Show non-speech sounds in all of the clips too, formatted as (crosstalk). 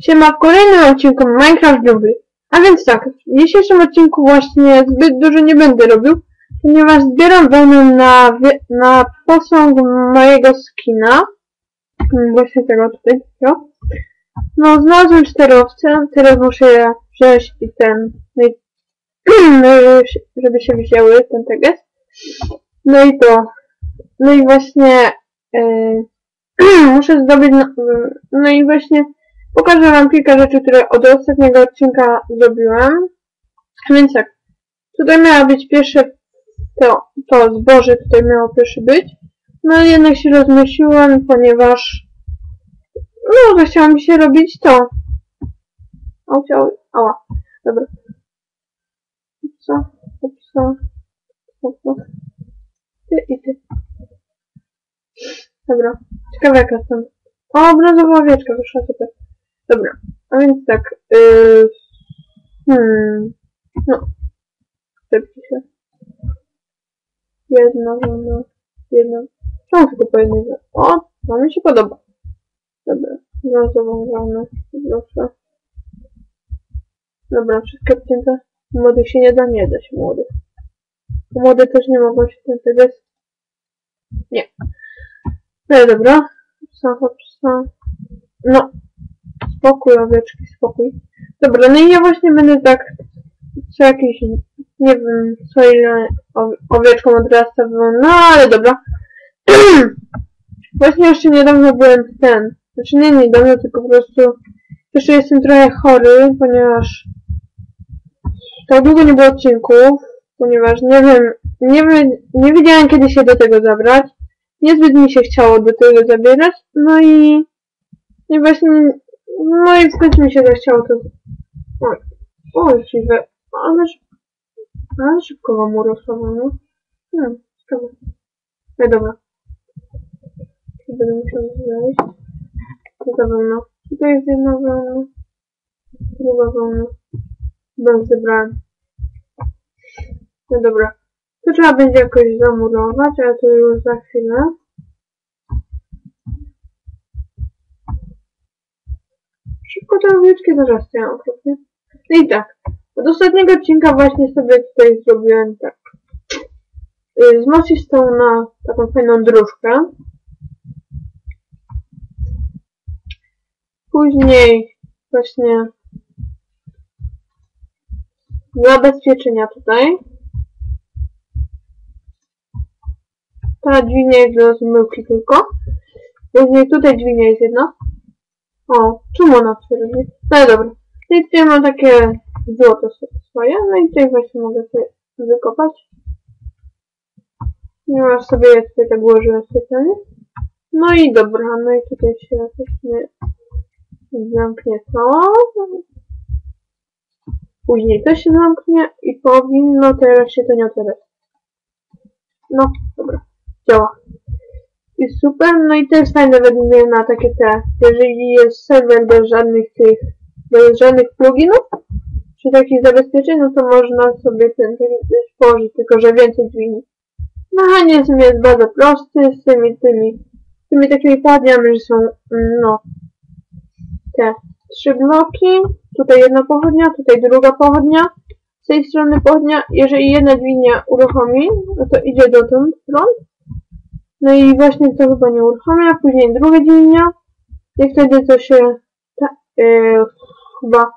Siema, w kolejnym odcinku Minecraft Jungle. A więc tak, w dzisiejszym odcinku właśnie zbyt dużo nie będę robił, ponieważ zbieram wełnę na, na posąg mojego skina. Mm, Właśnie tego tutaj, takiego. No, znalazłem cztery owce, teraz muszę wziąć i ten, no i, (clears throat) no żeby się wzięły, ten teges. No i to, no i właśnie, yy, (clears throat) muszę zdobyć, no, no i właśnie pokażę wam kilka rzeczy, które od ostatniego odcinka zrobiłem. Więc tak, tutaj miała być pierwsze, to, to zboże tutaj miało pierwsze być, no ale jednak się rozmyśliłem, ponieważ no, zachciało mi się robić to. O, chciało, ała, dobra. Co? Co? Co? Ty i ty. Dobra, ciekawe jaka tam. O, brązowa owieczka wyszła, super. Dobra, a więc tak. Yy, hmm. No. Szybki się. Jedna, jedna, jedna. Czemu tylko po jednej? O, to mi się podoba. Dobra, brązową wełnę. Proszę. Dobra, wszystko obcięte. Młodych się nie da, nie da się młodych. Młode też nie mogą się ten teges. Nie. No dobra. Psa, psa. No. Spokój, owieczki, spokój. Dobra, no i ja właśnie będę tak co jakieś, nie wiem, co ile ow- owieczką odrasta, no ale dobra. (clears throat) właśnie jeszcze niedawno byłem ten, znaczy nie niedawno, tylko po prostu jeszcze jestem trochę chory, ponieważ tak długo nie było odcinków, ponieważ nie wiem, nie, wi- nie wiedziałem kiedy się do tego zabrać. Niezbyt mi się chciało do tego zabierać, no i, i właśnie, no i mi się zachciało to, oj, oj, dziwne, ale, szy- ale szybko wam urosła, no, no, ciekawe. No dobra. Będę musiał znaleźć. Druga wełna. Tutaj jest jedna wełna. Druga wełna. Chyba zebrałem. No dobra. To trzeba będzie jakoś zamurować, ale to już za chwilę. Szybko te owieczki zarastają okropnie. No i tak. Od ostatniego odcinka właśnie sobie tutaj zrobiłem tak. y, Z mosistą na taką fajną dróżkę. Później właśnie zabezpieczenia tutaj. Ta dźwignia jest do zmyłki tylko. Później tutaj dźwignia jest jedna. O, czemu ona otwiera? No dobra. No i tutaj mam takie złoto swoje. No i tutaj właśnie mogę sobie wykopać. Ponieważ sobie je tutaj tak ułożyłem specjalnie. No i dobra, no i tutaj się jakoś nie zamknie to. Później to się zamknie i powinno teraz się to nie otwierać. No, dobra, działa. I super, no i to jest fajne według mnie na takie te, jeżeli jest serwer bez żadnych tych, bez żadnych pluginów, czy takich zabezpieczeń, no to można sobie ten coś położyć, tylko że więcej dźwigni. Mechanizm jest bardzo prosty z tymi, tymi, tymi takimi pochodniami, że są, mm, no, te trzy bloki, tutaj jedna pochodnia, tutaj druga pochodnia, z tej strony pochodnia, jeżeli jedna dźwignia uruchomi, no to idzie dotąd prąd, no i właśnie to chyba nie uruchamia, później druga dźwignia, i wtedy to się, ta, yy, chyba,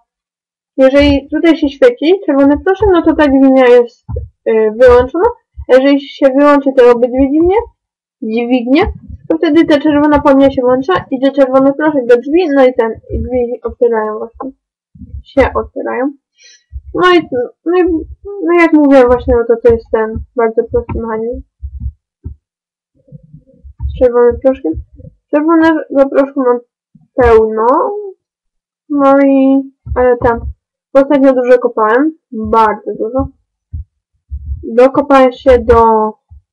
jeżeli tutaj się świeci czerwony proszek, no to ta dźwignia jest yy, wyłączona, jeżeli się wyłączy te obydwie dźwignie, dźwignie, to wtedy ta czerwona pochodnia się włącza, idzie czerwony proszek do drzwi, no i ten, i drzwi otwierają właśnie, się otwierają. No i, no i, no jak mówiłem właśnie, no to to jest ten bardzo prosty mechanizm. Czerwonym proszkiem. Czerwonego proszku mam pełno. No i, ale tam, ostatnio dużo kopałem, bardzo dużo. Dokopałem się do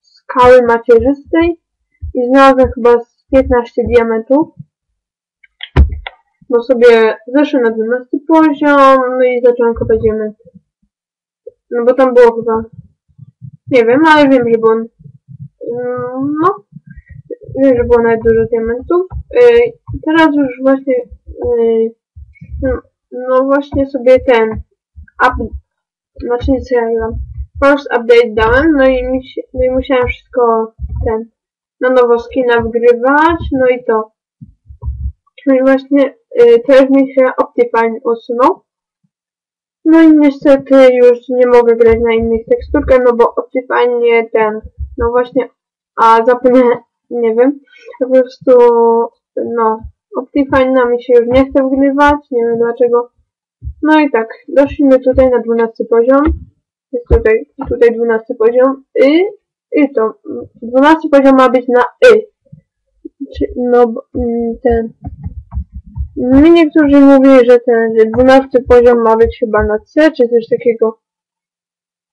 skały macierzystej i znalazłem chyba z 15 diamentów. Bo sobie zeszłem na 12 poziom, no i zacząłem kopać diamenty. No bo tam było chyba, nie wiem, ale wiem, że było, mm, no, wiem, że było nawet dużo diamentów. Yy, teraz już właśnie yy, No, właśnie sobie ten up, znaczy nie co ja gram. First update dałem, no i, mi się, no i musiałem wszystko ten na nowo skina wgrywać, no i to. No i właśnie y, teraz mi się Optifine usunął. No i niestety już nie mogę grać na innych teksturkach, no bo Optifine ten, no właśnie, a zapomniałem, nie wiem, po prostu, no, Optifine mi się już nie chce wgrywać, nie wiem dlaczego. No i tak, doszliśmy tutaj na 12 poziom. Jest tutaj, tutaj 12 poziom. I, i to, 12 poziom ma być na y. Czy, no, mm, ten, mi niektórzy mówili, że ten, że 12 poziom ma być chyba na C, czy coś takiego.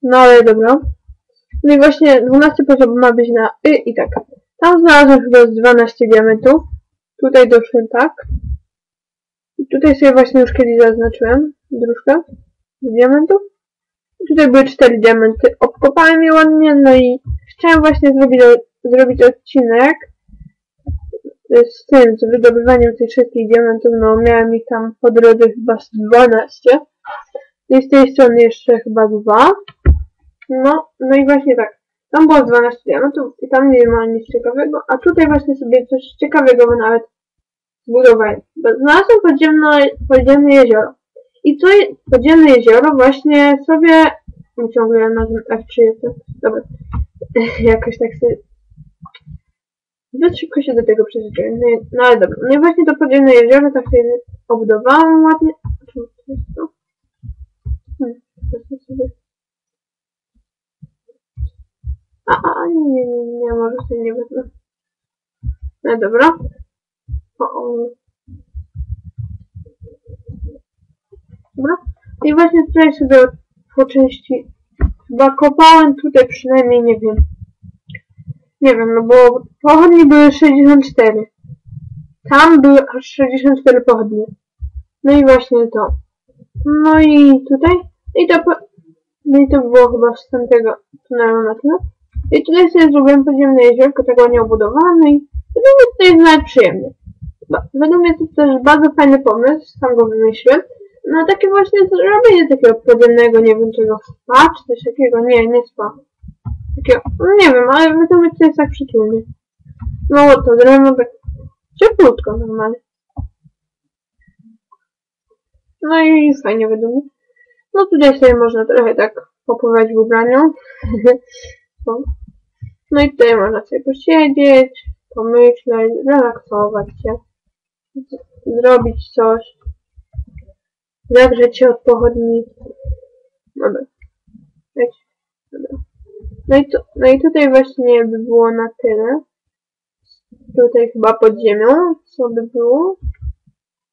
No ale dobra. No i właśnie 12 poziom ma być na Y i tak. Tam znalazłem chyba z 12 diamentów. Tutaj doszłem tak. I tutaj sobie właśnie już kiedyś zaznaczyłem dróżkę z diamentów. I tutaj były 4 diamenty. Obkopałem je ładnie, no i chciałem właśnie zrobić, zrobić odcinek z tym, z wydobywaniem tych wszystkich diamentów, no miałem ich tam po drodze chyba z 12. I z tej strony jeszcze chyba dwa. No, no i właśnie tak. Tam było 12 diamentów i tam nie ma nic ciekawego, a tutaj właśnie sobie coś ciekawego nawet zbudowałem. Znalazłem podziemne, podziemne jezioro. I je, podziemne jezioro właśnie sobie ciągle na tym F3 jestem. Dobra. (laughs) Jakoś tak sobie Zbyt szybko się do tego przyzwyczaiłem. No, no ale dobra. No i właśnie to podziemne jezioro tak sobie obudowałam ładnie. To to? Hmm, to sobie... A, a, nie, nie, nie, może sobie nie wezmę. No dobra. O, o. Dobra. I właśnie tutaj sobie po części chyba kopałem tutaj przynajmniej, nie wiem, nie wiem, no bo pochodnie były 64. Tam były aż 64 pochodnie. No i właśnie to. No i tutaj. I to, no i to było chyba z tamtego tunelu na tyle. I tutaj sobie zrobiłem podziemne jeziorko, ładnie obudowane i według mnie to jest nawet przyjemnie. Według mnie to też bardzo fajny pomysł, sam go wymyśliłem. No takie właśnie zrobienie takiego podziemnego, nie wiem czego, spa czy coś takiego. Nie, nie spa. Takie, no nie wiem, ale według mnie to jest tak przytulnie. No to drewno tak cieplutko normalnie. No i fajnie według mnie. No tutaj sobie można trochę tak popływać w ubraniu. (laughs) no i tutaj można sobie posiedzieć, pomyśleć, relaksować się, zrobić coś, zagrzeć się od pochodni. Dobra. Dobra. No i, to, no i tutaj właśnie by było na tyle. Tutaj chyba pod ziemią, co by było.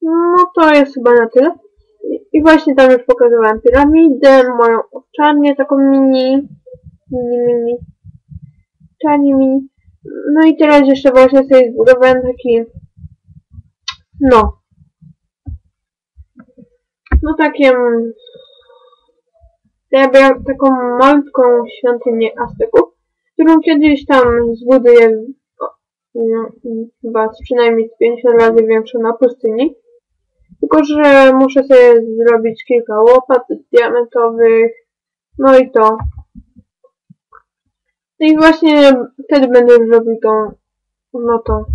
No to jest chyba na tyle. I, i właśnie tam już pokazywałem piramidę, moją owczarnię, taką mini, mini, mini, owczarnię mini. No i teraz jeszcze właśnie sobie zbudowałem taki, no, no takie ja miałem taką malutką świątynię Azteków, którą kiedyś tam zbuduję no, chyba przynajmniej 50 razy większą na pustyni. Tylko, że muszę sobie zrobić kilka łopat diamentowych, no i to. No i właśnie wtedy będę już robił tą, no to,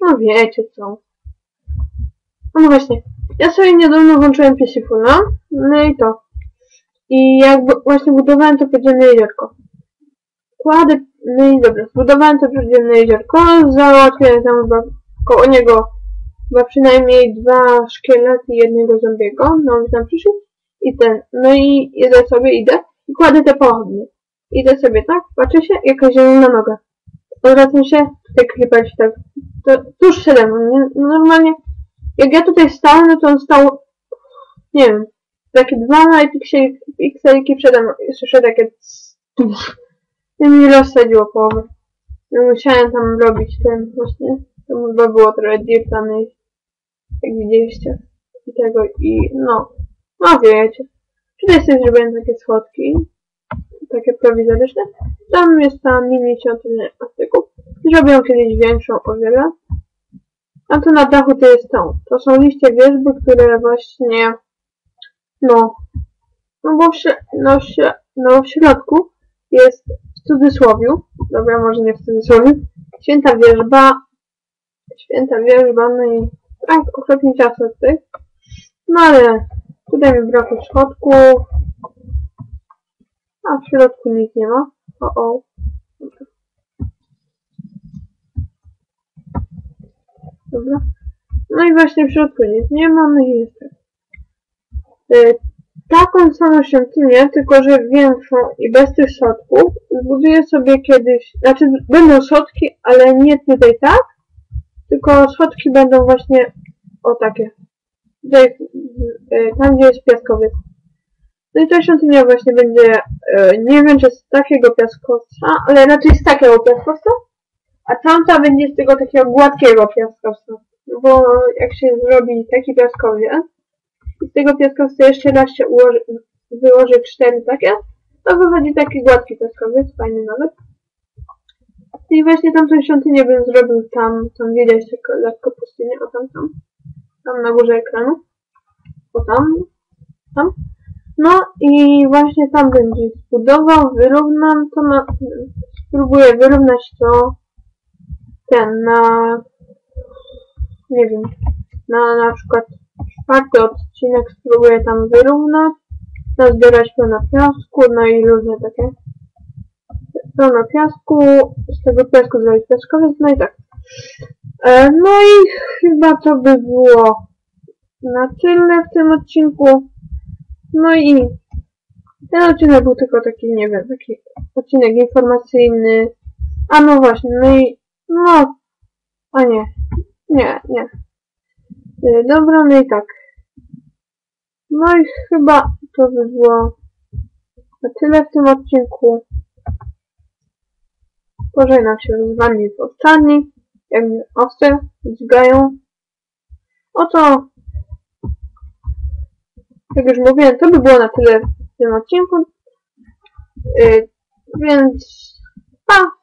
no wiecie co. No właśnie, ja sobie niedawno włączyłem Piesifuna, no i to. I jakby właśnie budowałem to podziemne jeziorko. Kładę, no i dobra, zbudowałem to podziemne jeziorko, załatwiłem tam chyba koło niego chyba przynajmniej dwa szkielety jednego zombiego, no mi tam przyszli i ten, no i idę sobie, idę i kładę te pochodnie. Idę sobie tak, patrzę się, jakaś zielona noga. Odwracam się, tutaj creeper tak, to tuż przede mną, normalnie, jak ja tutaj stałem, no to on stał, nie wiem, takie dwa pikseliki przede mną. Słyszę takie (laughs) i mi rozsadziło połowę. No, musiałem tam robić ten właśnie. To chyba było trochę dirtanej, jak widzieliście. I tego, i no. No wiecie. Tutaj sobie zrobiłem takie schodki. Takie prowizoryczne. Tam jest ta mini świątynia Azteków. Zrobię kiedyś większą o wiele. A to na dachu to jest to. To są liście wierzby, które właśnie, no, no bo w, no, no w środku jest w cudzysłowiu, dobra, może nie w cudzysłowiu, święta wierzba, święta wierzba, no i tak, okropnie ciasno tutaj. No ale tutaj mi brakuje schodków, a w środku nic nie ma. O, o. Dobra. Dobra. No i właśnie w środku nic nie ma, no i jest tak. Y, Taką samą świątynię, tylko że większą i bez tych schodków, zbuduję sobie kiedyś, znaczy będą schodki, ale nie tutaj tak, tylko schodki będą właśnie o takie. Tutaj, y, tam gdzie jest piaskowiec. No i ta świątynia właśnie będzie, e, nie wiem czy z takiego piaskowca, ale raczej z takiego piaskowca, a tamta będzie z tego takiego gładkiego piaskowca. Bo jak się zrobi taki piaskowiec, i z tego piaskowca jeszcze raz się ułoży, wyłoży cztery takie, to wychodzi taki gładki piaskowiec, fajny nawet. I właśnie tamtą świątynię bym zrobił tam, tam widać tylko lekko pustynię, o tam, tam, tam na górze ekranu, o tam, tam. No i właśnie tam będzie zbudował, wyrównam to na, spróbuję wyrównać to ten na, nie wiem, na na przykład czwarty odcinek spróbuję tam wyrównać, nazbierać pełno piasku, no i różne takie pełno piasku, z tego piasku zrobić piaskowiec, no i tak. E, no i chyba to by było na tyle w tym odcinku. No i ten odcinek był tylko taki, nie wiem, taki odcinek informacyjny. A no właśnie, no i no, a nie, nie, nie. Y, Dobra, no i tak. No i chyba to by było na tyle w tym odcinku. Pożegnam się z wami w owczarni. Jak owce dźgają. Oto jak już mówiłem, to by było na tyle w tym odcinku. Yy, więc pa!